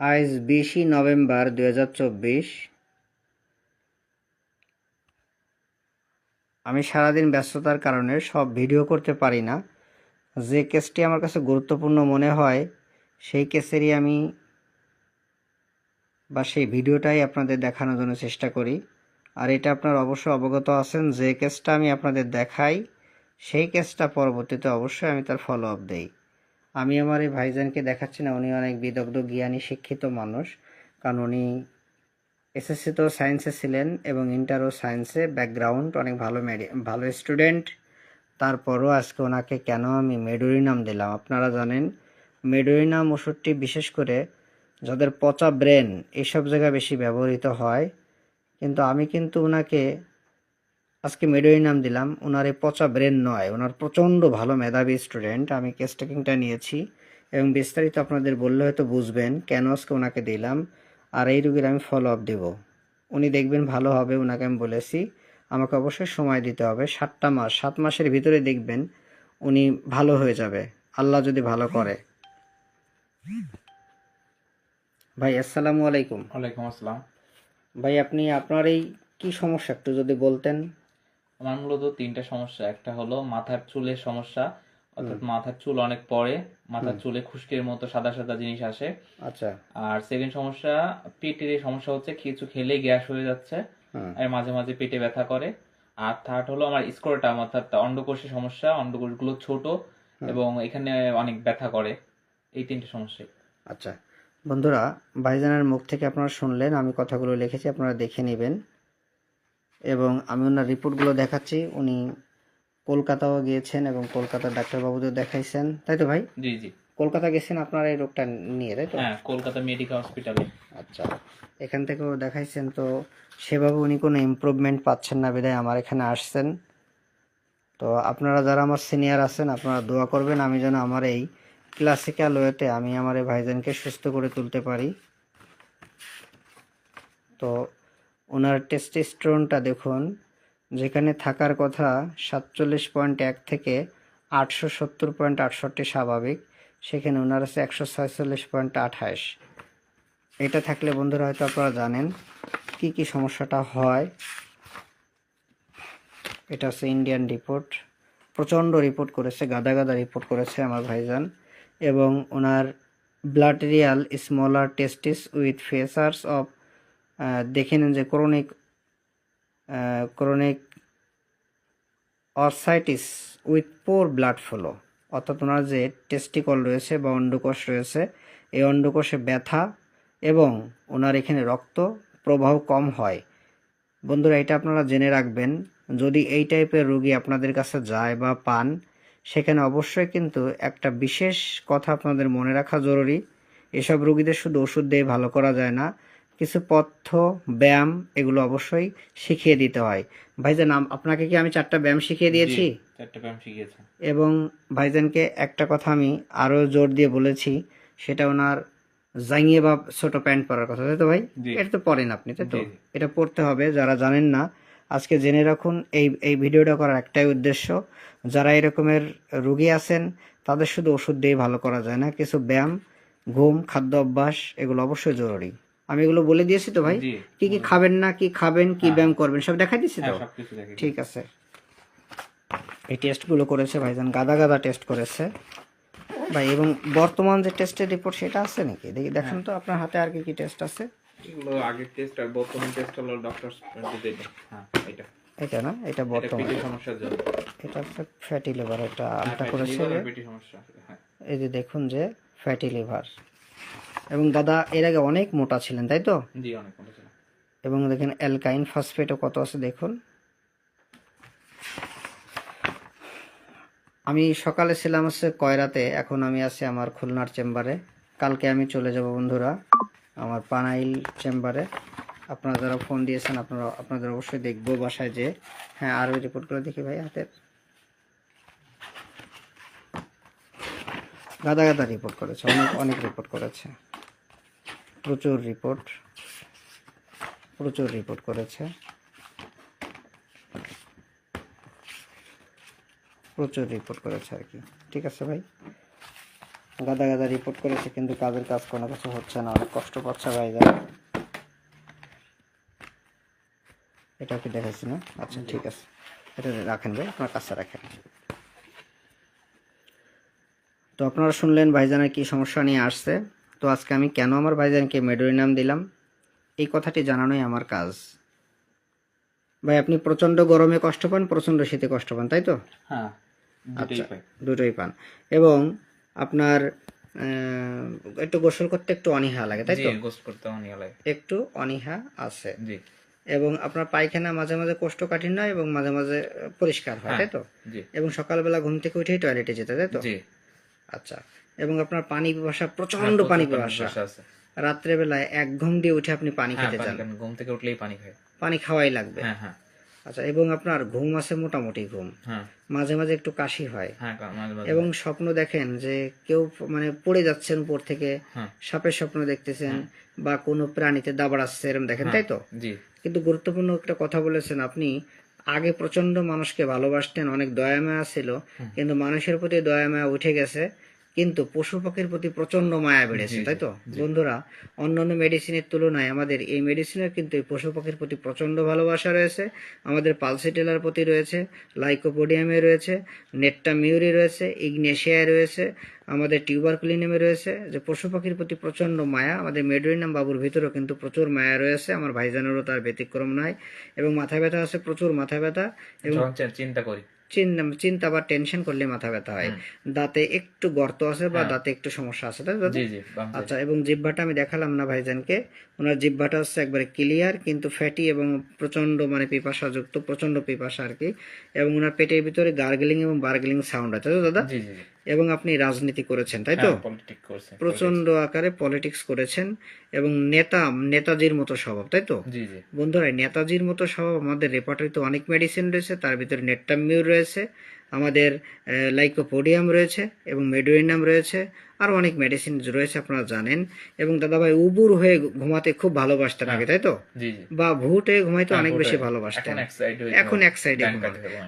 আজ বিশে নভেম্বর দুই হাজার চব্বিশ। আমি সারাদিন ব্যস্ততার কারণে সব ভিডিও করতে পারি না। যে কেসটি আমার কাছে গুরুত্বপূর্ণ মনে হয়, সেই কেসেরই আমি বা সেই ভিডিওটাই আপনাদের দেখানোর জন্য চেষ্টা করি। আর এটা আপনার অবশ্য অবগত আছেন, যে কেসটা আমি আপনাদের দেখাই, সেই কেসটা পরবর্তীতে অবশ্যই আমি তার ফলো আপ দেই। আমি আমার এই ভাইজানকে দেখাচ্ছি না, উনি অনেক বিদগ্ধ, জ্ঞানী, শিক্ষিত মানুষ। কারণ উনি এসএসসিতেও সায়েন্সে ছিলেন এবং ইন্টারও সায়েন্সে ব্যাকগ্রাউন্ড অনেক ভালো ভালো স্টুডেন্ট তারপরও আজকে ওনাকে কেন আমি মেডোরিনাম দিলাম? আপনারা জানেন, মেডোরিনাম ওষুধটি বিশেষ করে যাদের পচা ব্রেন এইসব জায়গায় বেশি ব্যবহৃত হয়। কিন্তু আমি কিন্তু ওনাকে আজকে মেডোই নাম দিলাম। ওনার এই পচা ব্রেন নয়। ওনার প্রচণ্ড ভালো মেধাবী স্টুডেন্ট। আমি কেস টেকিংটা নিয়েছি এবং বিস্তারিত আপনাদের বললে হয়তো বুঝবেন কেন আজকে ওনাকে দিলাম। আর এই রুগীর আমি ফলো আপ দেবো। উনি দেখবেন ভালো হবে ওনাকে আমি বলেছি। আমাকে অবশ্যই সময় দিতে হবে। সাতটা মাস সাত মাসের ভিতরে দেখবেন উনি ভালো হয়ে যাবে। আল্লাহ যদি ভালো করে। ভাই আসসালামু আলাইকুম। ওয়ালাইকুম আসসালাম। ভাই আপনি আপনার এই কি সমস্যা? একটু যদি বলতেন। আমার মূলত তিনটা সমস্যা। একটা হলো মাথার চুলের সমস্যা অর্থাৎ মাথার চুল অনেক পড়ে মাথার চুলে খুশকির মতো সাদা সাদা জিনিস আসে। আচ্ছা। আর সেকেন্ড সমস্যা পেটের সমস্যা হচ্ছে কিছু খেলেই গ্যাস হয়ে যাচ্ছে আর মাঝে মাঝে পেটে ব্যথা করে। আর থার্ড হলো আমার স্কোরটাম অর্থাৎ অন্ডকোষের সমস্যা অন্ডকোষগুলো ছোট এবং এখানে অনেক ব্যথা করে। এই তিনটে সমস্যা আচ্ছা। বন্ধুরা ভাইজানের মুখ থেকে আপনারা শুনলেন আমি কথাগুলো লিখেছি আপনারা দেখে নেবেন। এবং আমি ওনার রিপোর্টগুলো দেখাচ্ছি। উনি কলকাতাও গিয়েছেন এবং কলকাতার ডাক্তারবাবুদের দেখাইছেন। তাই তো ভাই? জি জি। কলকাতা গেছেন আপনারা এই রোগটা নিয়ে তাই তো? হ্যাঁ কলকাতা মেডিকেল হসপিটালে। আচ্ছা এখান থেকেও দেখাইছেন তো সেভাবে উনি কোনো ইমপ্রুভমেন্ট পাচ্ছেন না বিধায় আমার এখানে আসছেন। তো আপনারা যারা আমার সিনিয়র আছেন আপনারা দোয়া করবেন আমি যেন আমার এই ক্লাসিক্যাল ওয়েতে আমি আমার এই ভাইজানকে সুস্থ করে তুলতে পারি। তো ওনার টেস্টোস্টেরনটা দেখুন, যেখানে থাকার কথা সাতচল্লিশ পয়েন্ট এক থেকে আটশো সত্তর পয়েন্ট আটষট্টি স্বাভাবিক, সেখানে ওনার আছে একশো ছয়চল্লিশ পয়েন্ট আঠাশ। এটা থাকলে বন্ধুরা হয়তো আপনারা জানেন কি কি সমস্যাটা হয়। এটা হচ্ছে ইন্ডিয়ান রিপোর্ট প্রচণ্ড রিপোর্ট করেছে, গাদা গাদা রিপোর্ট করেছে আমার ভাইজান। এবং ওনার bilateral smaller testes with features of দেখে নেন যে chronic chronic orchitis with poor blood flow অর্থাৎ ওনার যে টেস্টিকল রয়েছে বা অন্ডকোষ রয়েছে, এই অন্ডকোষে ব্যথা এবং ওনার এখানে রক্ত প্রবাহ কম হয়। বন্ধুরা, এটা আপনারা জেনে রাখবেন, যদি এই টাইপের রোগী আপনাদের কাছে যায় বা পান, সেখানে অবশ্যই কিন্তু একটা বিশেষ কথা আপনাদের মনে রাখা জরুরি। এসব রোগীদের শুধু ওষুধ দিয়ে ভালো করা যায় না কিছু পথ্য ব্যায়াম এগুলো অবশ্যই শিখিয়ে দিতে হয়। ভাইজান আপনাকে কি আমি চারটা ব্যায়াম শিখিয়ে দিয়েছি? চারটে ব্যায়াম শিখিয়েছে। এবং ভাইজানকে একটা কথা আমি আরও জোর দিয়ে বলেছি সেটা ওনার জাঙ্গিয়ে বা ছোট প্যান্ট পরার কথা তাই তো ভাই? এটা তো পরেন আপনি তাই তো। এটা পড়তে হবে যারা জানেন না আজকে জেনে রাখুন এই এই ভিডিওটা করার একটাই উদ্দেশ্য যারা এরকমের রুগী আছেন তাদের শুধু ওষুধ দিয়ে ভালো করা যায় না কিছু ব্যায়াম ঘুম খাদ্য অভ্যাস এগুলো অবশ্যই জরুরি। আমি এগুলো বলে দিয়েছি তো ভাই। কি কি খাবেন না কি খাবেন কি ব্যায়াম করবেন সব দেখাই দিচ্ছি তো? হ্যাঁ দেখে ঠিক আছে। এই টেস্টগুলো করেছে ভাইজান গাদা গাদা টেস্ট করেছে। ভাই এবং বর্তমান যে টেস্টের রিপোর্ট সেটা আছে নাকি? দেখি দেখেন তো আপনার হাতে আর কি কি টেস্ট আছে। আগের টেস্ট আর বর্তমান টেস্ট হলো ডক্টর হ্যাঁ এটা। এটা না এটা বর্তমান। পেটের সমস্যার জন্য। এটা হচ্ছে ফ্যাটি লিভার এটা আমটা হ্যাঁ, করেছে হ্যাঁ। এই যে দেখুন যে ফ্যাটি লিভার এবং দাদা এর আগে অনেক মোটা ছিলেন তাই তো? জি অনেক এবং দেখেন অ্যালকাইন ফসফেটও কত আছে দেখুন। আমি সকালে ছিলাম হচ্ছে কয়রাতে এখন আমি আছি আমার খুলনার চেম্বারে। কালকে আমি চলে যাব বন্ধুরা আমার পানাইল চেম্বারে। আপনারা যারা ফোন দিয়েছেন আপনারা আপনাদের অবশ্যই দেখব বাসায় যে। হ্যাঁ আর ওই রিপোর্টগুলো দেখি ভাই হাতের। গাদা গাদা রিপোর্ট করেছে অনেক অনেক রিপোর্ট করেছে। প্রচুর রিপোর্ট প্রচুর রিপোর্ট করেছে। প্রচুর রিপোর্ট করেছে আর কি। ঠিক আছে ভাই? গাদা গাদা রিপোর্ট করেছে, কিন্তু কাজের কাজ কোনো কিছু হচ্ছে না, অনেক কষ্ট পাচ্ছে ভাইজান এটা কি দেখাচ্ছি না? আচ্ছা ঠিক আছে। এটা রাখেন ভাই, আপনার কাছে রাখেন। তো আপনারা শুনলেন ভাইজানের কি সমস্যা নিয়ে আসছে। তো আজকে আমি কেন আমার ভাইজানকে মেডোরি নাম দিলাম? এই কথাটি জানানোই আমার কাজ। ভাই আপনি প্রচণ্ড গরমে কষ্ট পান প্রচণ্ড শীতে কষ্ট পান তাই তো? হ্যাঁ আচ্ছা। দুটোই পান। এবং আপনার একটু গোসল করতে একটু অনীহা লাগে তাই তো? গোসল করতে অনেক লাগে। একটু অনীহা আছে। জি। এবং আপনার পায়খানা মাঝে মাঝে কোষ্ঠকাঠিন্য হয় এবং মাঝে মাঝে পরিষ্কার হয় তাই তো? এবং সকালবেলা ঘুম থেকে উঠেই টয়লেটে যেতে তাই তো? আচ্ছা এবং আপনার পানি পিপাসা প্রচণ্ড পানি পিপাসা। বসে আছে। রাত্রেবেলায় এক ঘুম দিয়ে উঠে আপনি পানি হ্যাঁ খেতে চান। ঘুম থেকে উঠলেই পানি খাই পানি খাওয়াই লাগবে। হ্যাঁ হ্যাঁ। আচ্ছা এবং আপনার ঘুম আছে মোটামুটি ঘুম। হ্যাঁ। মাঝে মাঝে একটু কাশি হয়। হ্যাঁ এবং স্বপ্ন দেখেন যে কেউ মানে পড়ে যাচ্ছেন উপর থেকে হ্যাঁ। সাপের স্বপ্ন দেখতেছেন বা কোনো প্রাণীতে দাবড়াচ্ছে এরকম দেখেন তাই তো? কিন্তু গুরুত্বপূর্ণ একটা কথা বলেছেন আপনি আগে প্রচণ্ড মানুষকে ভালোবাসতেন অনেক দয়া মায়া ছিল কিন্তু মানুষের প্রতি দয়া মায়া উঠে গেছে কিন্তু পশু পাখির প্রতি প্রচণ্ড মায়া বেড়েছে তাই তো? বন্ধুরা অন্যান্য মেডিসিনের তুলনায় আমাদের এই মেডিসিনের কিন্তু এই পশু পাখির প্রতি প্রচণ্ড ভালোবাসা রয়েছে। আমাদের পালসিটেলার প্রতি রয়েছে লাইকোপোডিয়ামে রয়েছে নেট্টা মিউরি রয়েছে ইগনেশিয়ায় রয়েছে আমাদের টিউবারকুলিনামে রয়েছে। যে পশু পাখির প্রতি প্রচণ্ড মায়া আমাদের মেডোরিনাম বাবুর ভিতরেও কিন্তু প্রচুর মায়া রয়েছে আমার ভাইজানেরও তার ব্যতিক্রম নয় এবং মাথা ব্যথা আছে প্রচুর মাথা ব্যথা এবং চিন্তা করি। চিন্তা বা টেনশন করলে মাথা ব্যথা হয়। দাঁতে একটু গর্ত আছে বা দাঁতে একটু সমস্যা আছে। তাই। আচ্ছা এবং জিব্বাটা আমি দেখালাম না ভাইজানকে। ওনার জিব্বাটা হচ্ছে একবারে ক্লিয়ার কিন্তু ফ্যাটি এবং প্রচণ্ড মানে পিপাসা যুক্ত প্রচণ্ড পিপাসা আর কি। এবং ওনার পেটের ভিতরে গার্গলিং এবং বার্গলিং সাউন্ড আছে। দাদা? এবং আপনি রাজনীতি করেছেন তাই তো? প্রচণ্ড আকারে পলিটিক্স করেছেন এবং নেতা নেতাজির মতো স্বভাব তাই তো? জি জি। বন্ধুরা নেতাজির মতো স্বভাব আমাদের রেপার্টরিতে অনেক মেডিসিন রয়েছে তার ভিতরে নেট্টামিউর রয়েছে আমাদের লাইকোপোডিয়াম রয়েছে এবং মেডোইনাম রয়েছে। আরও অনেক মেডিসিন রয়েছে আপনারা জানেন। এবং দাদাভাই উবুর হয়ে ঘুমাতে খুব ভালোবাসতেন আগে তাই তো? বা ভুট হয়ে ঘুমাইতে হ্যাঁ, অনেক বেশি ভালোবাসতেন। এখন এক সাইড।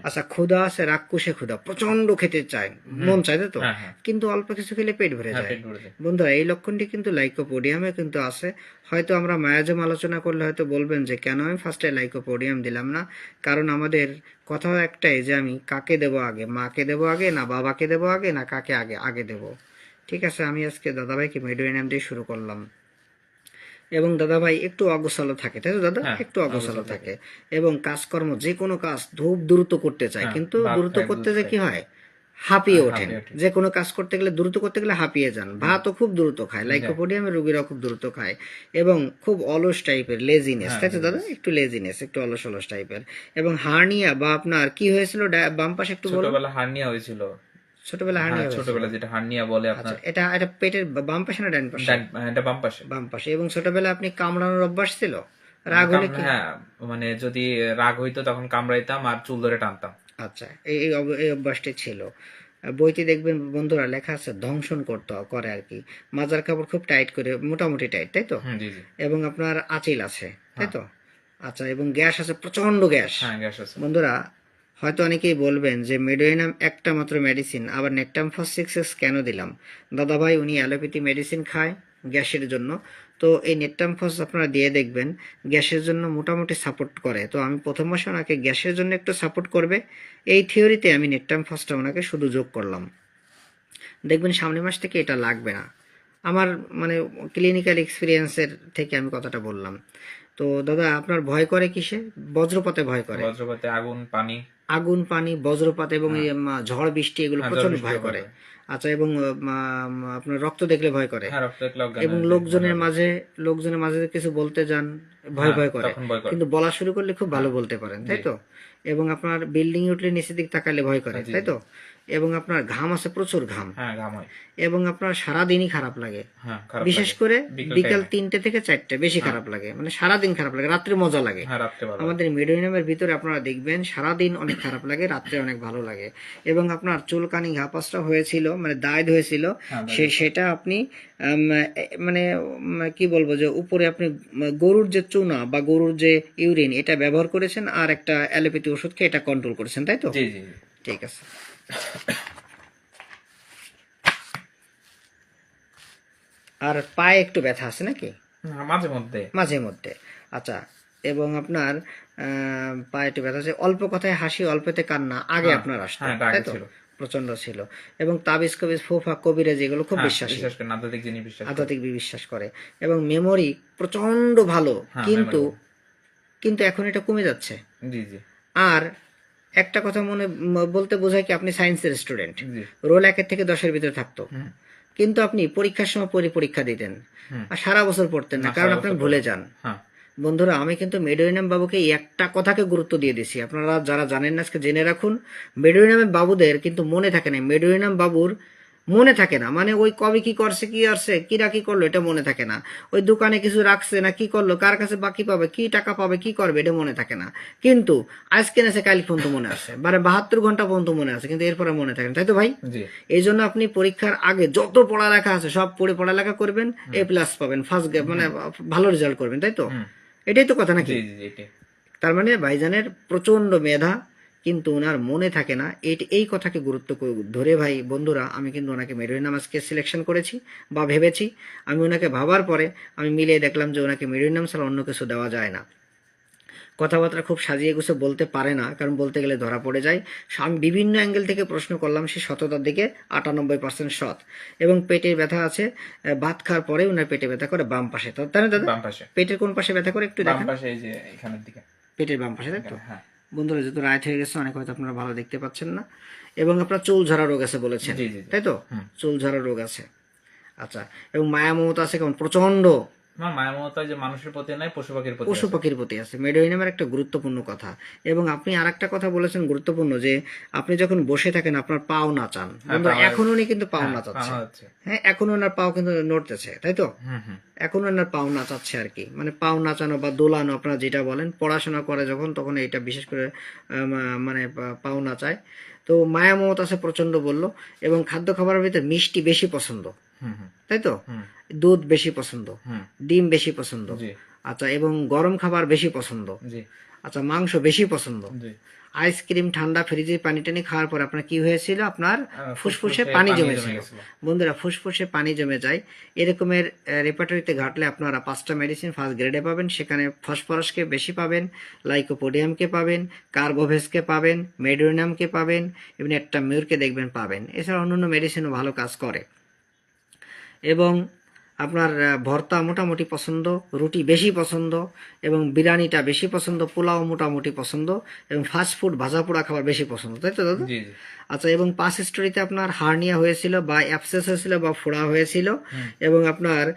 আচ্ছা ক্ষুধা আছে রাক্ষসে ক্ষুধা প্রচণ্ড খেতে চায় মন চায় তাই তো? হ্যাঁ হ্যাঁ। কিন্তু অল্প কিছু খেলে পেট ভরে যায়। পেট ভরে যায়। বন্ধুরা এই লক্ষণটি কিন্তু লাইকোপোডিয়ামে কিন্তু আছে। হয়তো আমরা মায়াজম আলোচনা করলে হয়তো বলবেন যে কেন আমি ফার্স্টে লাইকোপোডিয়াম দিলাম না? কারণ আমাদের কথা একটাই যে আমি কাকে দেব আগে? মাকে দেব আগে না বাবাকে দেব আগে না কাকে আগে আগে দেব? ঠিক আছে আমি আজকে দাদাভাইকে মেডোইনাম দিয়ে শুরু করলাম। এবং দাদাভাই একটু অগোছালো থাকে তাই তো দাদা? হ্যাঁ, একটু অগোছালো থাকে। এবং কাজকর্ম যে কোনো কাজ ধূপ দ্রুত করতে চায় হ্যাঁ, কিন্তু দ্রুত করতে যে কি হয়? হাঁপিয়ে হ্যাঁ, ওঠেন। যে কোনো কাজ করতে গেলে দ্রুত করতে গেলে হাঁপিয়ে যান। ভাতও খুব দ্রুত খায় লাইকোপোডিয়ামের রোগীরা খুব দ্রুত খায় এবং খুব অলস টাইপের লেজিনেস হ্যাঁ, তাই তো দাদা? একটু লেজিনেস একটু অলস অলস টাইপের এবং হার্নিয়া বা আপনার কি হয়েছিল? বাম পাশে একটু বলো ছোটবেলা হার্নিয়া হয়েছিল। ছোটবেলা হার্নিয়া হ্যাঁ, ছোটবেলা যেটা হার্নিয়া বলে আপনার। আচ্ছা এটা এটা পেটের বাম পাশে না ডান পাশে? হ্যাঁ, এটা বাম পাশে। বাম পাশে। এবং ছোটবেলা আপনি কামড়ানোর অভ্যাস ছিল? রাগ হলে হ্যাঁ মানে যদি রাগ হইতো তখন কামড়াইতাম আর চুল ধরে টানতাম। আচ্ছা এই এই অভ্যাসটি ছিল। বইতে দেখবেন বন্ধুরা লেখা আছে ধ্বংসন করতে করে আর কি। মাজার কাপড় খুব টাইট করে মোটামুটি টাইট তাই তো? জি এবং আপনার আচিল আছে তাই তো? আচ্ছা এবং গ্যাস আছে প্রচণ্ড গ্যাস। হ্যাঁ গ্যাস আছে। বন্ধুরা হয়তো অনেকেই বলবেন যে মেডোইনাম একটা মাত্র মেডিসিন আবার নেকটাম ফার্স্ট সিক্সেস কেন দিলাম? দাদাভাই উনি অ্যালোপ্যাথি মেডিসিন খায় গ্যাসের জন্য। তো এই নেটটাম ফস আপনারা দিয়ে দেখবেন গ্যাসের জন্য মোটামুটি সাপোর্ট করে। তো আমি প্রথম মাসে ওনাকে গ্যাসের জন্য একটু সাপোর্ট করবে। এই থিওরিতে আমি নেটটাম ফসটা ওনাকে শুধু যোগ করলাম। দেখবেন সামনের মাস থেকে এটা লাগবে না। আমার মানে ক্লিনিক্যাল এক্সপিরিয়েন্সের থেকে আমি কথাটা বললাম। তো দাদা আপনার ভয় করে কিসে? বজ্রপাতে ভয় করে। বজ্রপাতে আগুন পানি। আগুন পানি বজ্রপাত এবং ঝড় বৃষ্টি এগুলো হ্যাঁ, প্রচণ্ড ভয় করে। আচ্ছা এবং আপনার রক্ত দেখলে ভয় করে। হ্যাঁ এবং লোকজনের মাঝে লোকজনের মাঝে কিছু বলতে যান ভয় ভয় করে। তখন ভয় করে। কিন্তু বলা শুরু করলে খুব ভালো বলতে পারেন তাই তো? এবং আপনার বিল্ডিং উঠলে নিচের দিক তাকালে ভয় করে তাই তো? এবং আপনার ঘাম আছে প্রচুর ঘাম। হ্যাঁ হয়। এবং আপনার সারাদিনই খারাপ লাগে। হ্যাঁ বিশেষ করে বিকাল তিনটে থেকে চারটে বেশি খারাপ লাগে। মানে সারাদিন খারাপ লাগে রাত্রে মজা লাগে। হ্যাঁ আমাদের মিডোইনামের ভিতরে আপনারা দেখবেন সারাদিন অনেক খারাপ লাগে রাত্রে অনেক ভালো লাগে। এবং আপনার চুলকানি ঘাপাসটা হয়েছিল মানে দায়দ হয়েছিল হ্যাঁ, সে সেটা আপনি মানে কি বলব যে উপরে আপনি গরুর যে চুনা বা গরুর যে ইউরিন এটা ব্যবহার করেছেন আর একটা অ্যালোপ্যাথি ওষুধ খেয়ে এটা কন্ট্রোল করেছেন তাই তো? জি জি। ঠিক আছে। আর পায়ে একটু ব্যথা আছে নাকি? মাঝে মধ্যে। মাঝে মধ্যে। আচ্ছা এবং আপনার আহ, পায়ে একটু ব্যথা আছে অল্প কথায় হাসি অল্পতে কান্না আগে হ্যাঁ, আপনার আসতো হ্যাঁ, তাই তো। প্রচণ্ড ছিল। এবং তাবিজ কবিজ ফুফা কবিরা যেগুলো খুব হ্যাঁ, বিশ্বাসী। আধ্যাত্মিক বিশ্বাস করে। এবং মেমোরি প্রচণ্ড ভালো হ্যাঁ, কিন্তু কিন্তু এখন এটা কমে যাচ্ছে। আর একটা কথা মনে বলতে বোঝায় কি আপনি সায়েন্সের স্টুডেন্ট রোল একের থেকে দশের ভিতরে থাকতো। কিন্তু আপনি পরীক্ষার সময় পরি পরীক্ষা দিতেন। আর সারা বছর পড়তেন না না, কারণ আপনি ভুলে যান। হ্যাঁ। বন্ধুরা আমি কিন্তু মেডোরিনাম বাবুকে একটা কথাকে গুরুত্ব দিয়ে দিছি আপনারা যারা জানেন না আজকে জেনে রাখুন মেডোরিনামের বাবুদের কিন্তু মনে থাকে না। মেডোরিনাম বাবুর মনে থাকে না। মানে ওই কবে কি করছে কি আসছে কি না কি করল এটা মনে থাকে না। ওই দোকানে কিছু রাখছে না কি করল কার কাছে বাকি পাবে কি টাকা পাবে কি করবে এটা মনে থাকে না। কিন্তু আজকে নেছে কাল পর্যন্ত মনে আছে। মানে বাহাত্তর ঘণ্টা পর্যন্ত মনে আছে কিন্তু এরপরে মনে থাকে না। তাই তো ভাই? এই জন্য আপনি পরীক্ষার আগে যত পড়ালেখা আছে সব পড়ে পড়ালেখা করবেন এ প্লাস পাবেন। ফার্স্ট মানে ভালো রেজাল্ট করবেন তাই তো। এটাই তো কথা নাকি। তার মানে ভাইজানের প্রচণ্ড মেধা কিন্তু ওনার মনে থাকে না। এটি এই কথাকে গুরুত্ব ধরে ভাই বন্ধুরা আমি কিন্তু ওনাকে মেরুই নামাজকে সিলেকশন করেছি বা ভেবেছি। আমি ওনাকে ভাবার পরে আমি মিলিয়ে দেখলাম যে ওনাকে মেরিন নাম ছাড়া অন্য কিছু দেওয়া যায় না। কথাবার্তা খুব সাজিয়ে গুছে বলতে পারে না কারণ বলতে গেলে ধরা পড়ে যায়। আমি বিভিন্ন অ্যাঙ্গেল থেকে প্রশ্ন করলাম সে সততার দিকে আটানব্বই পার্সেন্ট সৎ। এবং পেটের ব্যথা আছে ভাত খাওয়ার পরে উনার পেটে ব্যথা করে বাম পাশে। তাই না দাদা পেটের কোন পাশে ব্যথা করে একটু দেখেন। পেটের বাম পাশে তাই তো? হ্যাঁ। বন্ধুরা যেহেতু রাইট হয়ে গেছে অনেক হয়তো আপনারা ভালো দেখতে পাচ্ছেন না। এবং আপনার চুল ঝরা রোগ আছে বলেছেন। তাই তো। চুল ঝরা রোগ আছে। আচ্ছা এবং মায়া মমতা আছে কেমন? প্রচণ্ড আমার মায়ের মতো যে মানুষের প্রতি নাই পশু পাখির প্রতি পশু আছে। পাখির প্রতি আছে। মেডোইনামের একটা গুরুত্বপূর্ণ কথা। এবং আপনি আর একটা কথা বলেছেন গুরুত্বপূর্ণ যে আপনি যখন বসে থাকেন আপনার পাও নাচান বন্ধুরা পাও- এখন উনি কিন্তু পাও হ্যাঁ, নাচাচ্ছে হ্যাঁ এখন ওনার পাও কিন্তু নড়তেছে তাই তো? এখন ওনার পাও নাচাচ্ছে আর কি। মানে পাও নাচানো বা দোলানো আপনারা যেটা বলেন পড়াশোনা করে যখন তখন এটা বিশেষ করে মানে পাও নাচায় তো মায়া মমতা আছে প্রচণ্ড বলল এবং খাদ্য খাবারের ভিতরে মিষ্টি বেশি পছন্দ। তাই তো? দুধ বেশি পছন্দ ডিম বেশি পছন্দ আচ্ছা এবং গরম খাবার বেশি পছন্দ আচ্ছা মাংস বেশি পছন্দ। আইসক্রিম ঠান্ডা ফ্রিজে পানি টানি খাওয়ার পর আপনার কি হয়েছিল? আপনার ফুসফুসে পানি জমেছিল। বন্ধুরা ফুসফুসে পানি জমে যায়। এরকমের রেপার্টরিতে ঘাটলে আপনারা পাঁচটা মেডিসিন ফার্স্ট গ্রেডে পাবেন। সেখানে ফসফরাসকে বেশি পাবেন লাইকোপোডিয়ামকে পাবেন কার্বোভেসকে পাবেন মেডোরিনামকে পাবেন এবং একটা মিউরকে দেখবেন পাবেন। এছাড়া অন্যান্য মেডিসিনও ভালো কাজ করে। এবং আপনার ভর্তা মোটামুটি পছন্দ রুটি বেশি পছন্দ এবং বিরিয়ানিটা বেশি পছন্দ পোলাও মোটামুটি পছন্দ এবং ফাস্ট ফুড ভাজা পোড়া খাবার বেশি পছন্দ তাই তো দাদা? আচ্ছা এবং পাঁচ স্টোরিতে আপনার হার্নিয়া হয়েছিল বা অ্যাপসেস হয়েছিল বা ফোড়া হয়েছিল এবং আপনার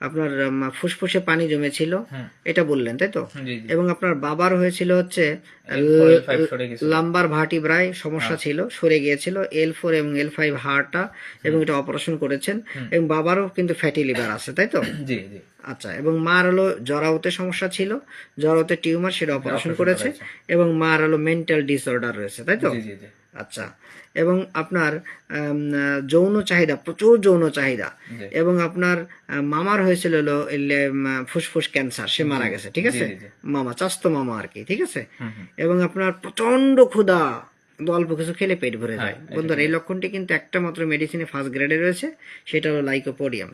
আপনার ফুসফুসে পানি জমেছিল এটা বললেন তাই তো? এবং আপনার বাবার হয়েছিল হচ্ছে L4, L5 সরে গেছিল। লাম্বার ভার্টিব্রায় সমস্যা ছিল সরে গিয়েছিল এল ফোর এবং এল ফাইভ হাড়টা এবং এটা অপারেশন করেছেন এবং বাবারও কিন্তু ফ্যাটি লিভার আছে তাই তো? জি জি। আচ্ছা এবং মার হলো জরাউতে সমস্যা ছিল জরাউতে টিউমার সেটা অপারেশন করেছে করেছে। এবং মার হলো মেন্টাল ডিসঅর্ডার রয়েছে তাই তো? জি জি জি। আচ্ছা এবং আপনার যৌন চাহিদা প্রচুর যৌন চাহিদা এবং আপনার মামার হয়েছিল হলো ফুসফুস ক্যান্সার সে মারা গেছে ঠিক আছে। মামা চাস্ত মামা আর কি ঠিক আছে? এবং আপনার প্রচণ্ড ক্ষুধা কিন্তু অল্প কিছু খেলে পেট ভরে যায়। হ্যাঁ, বন্ধুরা এই লক্ষণটি কিন্তু একটা মাত্র মেডিসিনে ফার্স্ট গ্রেডে রয়েছে সেটা হলো লাইকোপোডিয়াম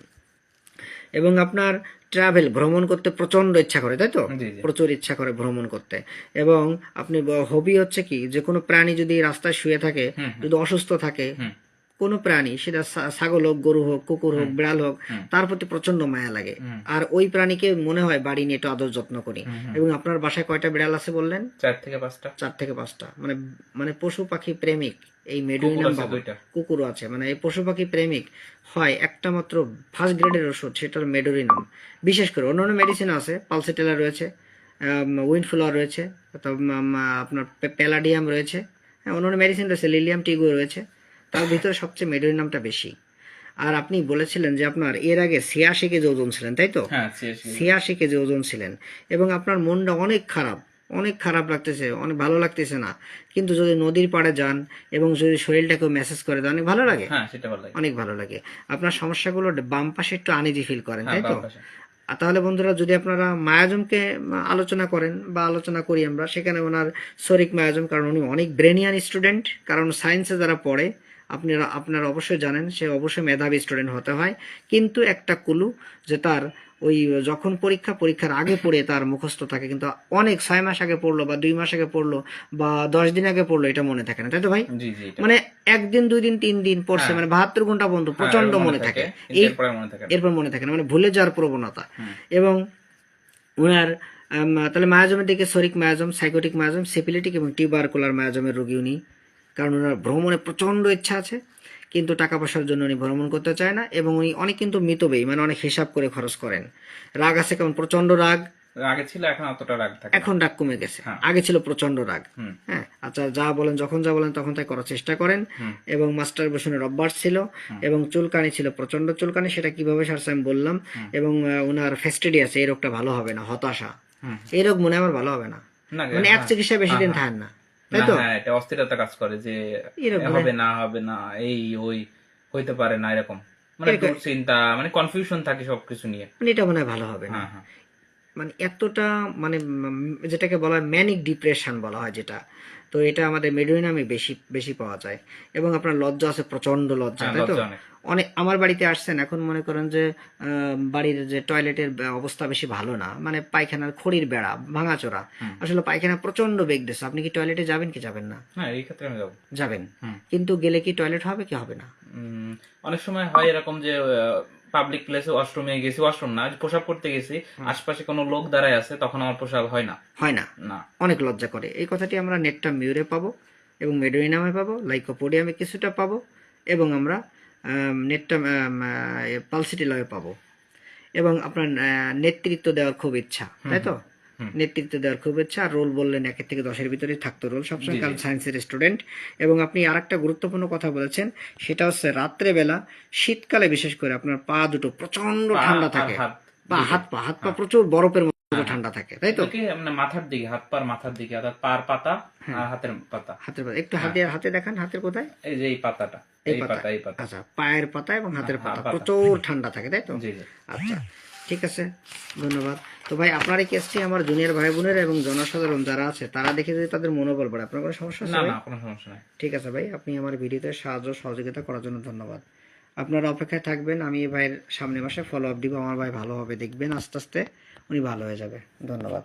এবং আপনার ট্রাভেল ভ্রমণ করতে প্রচণ্ড ইচ্ছা করে তাই তো? প্রচুর ইচ্ছা করে ভ্রমণ করতে। এবং আপনি হবি হচ্ছে কি যে কোনো প্রাণী যদি রাস্তায় শুয়ে থাকে যদি অসুস্থ থাকে কোনো প্রাণী সেটা ছাগল হোক গরু হোক কুকুর হোক বিড়াল হোক তার প্রতি প্রচণ্ড মায়া লাগে। আর ওই প্রাণীকে মনে হয় বাড়ি নিয়ে একটু আদর যত্ন করি। এবং আপনার বাসায় কয়টা বিড়াল আছে বললেন? চার থেকে পাঁচটা। চার থেকে পাঁচটা। মানে মানে পশু পাখি প্রেমিক এই মেডুইনাম কুকুরও আছে। মানে এই পশু পাখি প্রেমিক হয় একটা মাত্র ফার্স্ট গ্রেডের ওষুধ সেটা হলো মেডোরিনাম বিশেষ করে অন্যান্য মেডিসিন আছে পালসেটেলা রয়েছে উইন্ডফ্লোয়ার রয়েছে আপনার প্যালাডিয়াম রয়েছে। হ্যাঁ অন্যান্য মেডিসিন রয়েছে লিলিয়াম টিগো রয়েছে। তার ভিতরে সবচেয়ে মেডোরিনামটা বেশি। আর আপনি বলেছিলেন যে আপনার এর আগে ছিয়াশি কেজি ওজন ছিলেন তাই তো? হ্যাঁ ছিয়াশি। কেজি ওজন ছিলেন। এবং আপনার মনটা অনেক খারাপ অনেক খারাপ লাগতেছে অনেক ভালো লাগতেছে না। কিন্তু যদি নদীর পাড়ে যান এবং যদি শরীরটাকে মেসেজ করে দেন অনেক ভালো লাগে? হ্যাঁ ভালো লাগে। অনেক ভালো লাগে। আপনার সমস্যাগুলো বাম পাশে একটু আনিজি ফিল করেন হ্যাঁ তাই তো? তাহলে বন্ধুরা যদি আপনারা মায়াজমকে আলোচনা করেন বা আলোচনা করি আমরা সেখানে ওনার শরিক মায়াজম কারণ উনি অনেক ব্রেনিয়ান স্টুডেন্ট কারণ সায়েন্সে যারা পড়ে আপনারা আপনারা অবশ্যই জানেন সে অবশ্যই মেধাবী স্টুডেন্ট হতে হয় কিন্তু একটা কুলু যে তার ওই যখন পরীক্ষা পরীক্ষার আগে পড়ে তার মুখস্থ থাকে কিন্তু অনেক ছয় মাস আগে পড়ল বা দুই মাস আগে পড়ল বা দশ দিন আগে পড়ল এটা মনে থাকে না তাই তো ভাই। মানে একদিন দুই দিন তিন দিন পড়ছে হ্যাঁ। মানে বাহাত্তর ঘণ্টা পর্যন্ত হ্যাঁ, প্রচণ্ড মনে থাকে এরপরে মনে থাকে না। মনে ভুলে যাওয়ার প্রবণতা এবং ওনার তাহলে মায়াজমের দিকে psoric miasm sycotic miasm syphilitic এবং টিউবারকুলার মায়াজমের রোগী উনি কারণ ওনার ভ্রমণে প্রচণ্ড ইচ্ছা আছে কিন্তু টাকা পয়সার জন্য উনি ভ্রমণ করতে চায় না এবং উনি অনেক কিন্তু মিতব্যয়ী মানে অনেক হিসাব করে খরচ করেন। রাগ আছে কেমন? প্রচণ্ড রাগ। আগে ছিল এখন অতটা রাগ থাকে এখন রাগ কমে গেছে। হ্যাঁ। আগে ছিল প্রচণ্ড রাগ। হ্যাঁ আচ্ছা যা বলেন যখন যা বলেন তখন তাই করার চেষ্টা করেন। এবং মাস্টার বেশনের অভ্যাস ছিল। এবং চুলকানি ছিল প্রচণ্ড চুলকানি সেটা কীভাবে সারছে আমি বললাম। এবং ওনার ফেস্টিডিয়াস এই রোগটা ভালো হবে না হতাশা। এই রোগ মনে হয় আমার ভালো হবে না। মানে এক হ্যাঁ। চিকিৎসা বেশি দিন থাকেন না। হ্যাঁ এটা অস্থিরতা কাজ করে যে হবে না হবে না এই ওই হইতে পারে না এরকম। মানে চিন্তা মানে কনফিউশন থাকে সবকিছু নিয়ে। মানে এটা মনে হয় ভালো হবে না। হ্যাঁ হ্যাঁ। মানে এতটা মানে যেটাকে বলা হয় ম্যানিক ডিপ্রেশন বলা হয় যেটা। তো এটা আমাদের মেডোইনামে বেশি বেশি পাওয়া যায়। এবং আপনার লজ্জা আছে প্রচণ্ড লজ্জা হ্যাঁ, তাই তো? অনেক। আমার বাড়িতে আসছেন এখন মনে করেন যে বাড়ির যে টয়লেটের অবস্থা বেশি ভালো না। মানে পায়খানার খড়ির বেড়া ভাঙাচোরা। আসলে পায়খানা প্রচণ্ড বেগ দিচ্ছে আপনি কি টয়লেটে যাবেন কি যাবেন না? এই ক্ষেত্রে আমি যাব। যাবেন। কিন্তু গেলে কি টয়লেট হবে কি হবে না? অনেক সময় হয় এরকম যে পাবলিক প্লেসে ওয়াশরুমে গেছি ওয়াশরুম না পোশাক করতে গেছি আশপাশে কোনো লোক দাঁড়ায় আছে তখন আমার পোশাক হয় না। হয় না? না। অনেক লজ্জা করে। এই কথাটি আমরা নেটটা মিউরে পাবো এবং মেডোইনামে পাবো লাইকোপোডিয়ামে কিছুটা পাবো এবং আমরা নেটটা পালসিটি লয়ে পাবো। এবং আপনার নেতৃত্ব দেওয়ার খুব ইচ্ছা তাই তো? নেতৃত্ব দেওয়ার খুব ইচ্ছা আর রোল বললেন একের থেকে দশের ভিতরে থাকতো রোল সবসময় কারণ সায়েন্সের স্টুডেন্ট এবং আপনি আর একটা গুরুত্বপূর্ণ কথা বলেছেন সেটা হচ্ছে রাত্রেবেলা শীতকালে বিশেষ করে আপনার পা দুটো প্রচণ্ড ঠান্ডা থাকে। বা হাত পা হাত পা প্রচুর বরফের মতো ঠান্ডা থাকে তাই তো? মানে মাথার দিকে হাত পার মাথার দিকে অর্থাৎ পার পাতা হ্যাঁ। আর হাতের পাতা। হাতের পাতা। একটু হাতে হাতে দেখান হাতের কোথায়? এই যে এই পাতাটা এই পাতা। এই পাতা। আচ্ছা পায়ের পাতা এবং হাতের হ্যাঁ, পাতা। প্রচুর ঠান্ডা থাকে তাই তো? আচ্ছা। ঠিক আছে? ধন্যবাদ। তো ভাই আপনার এই কেসটি আমার জুনিয়র ভাই বোনের এবং জনসাধারণ যারা আছে তারা দেখে যদি তাদের মনোবল বাড়ে আপনার কোনো সমস্যা আছে না না কোনো সমস্যা নাই। ঠিক আছে ভাই আপনি আমার ভিডিওতে সাহায্য সহযোগিতা করার জন্য ধন্যবাদ। আপনারা অপেক্ষায় থাকবেন আমি এই ভাইয়ের সামনে মাসে ফলো আপ দিব আমার ভাই ভালো হবে দেখবেন আস্তে আস্তে উনি ভালো হয়ে যাবে। ধন্যবাদ।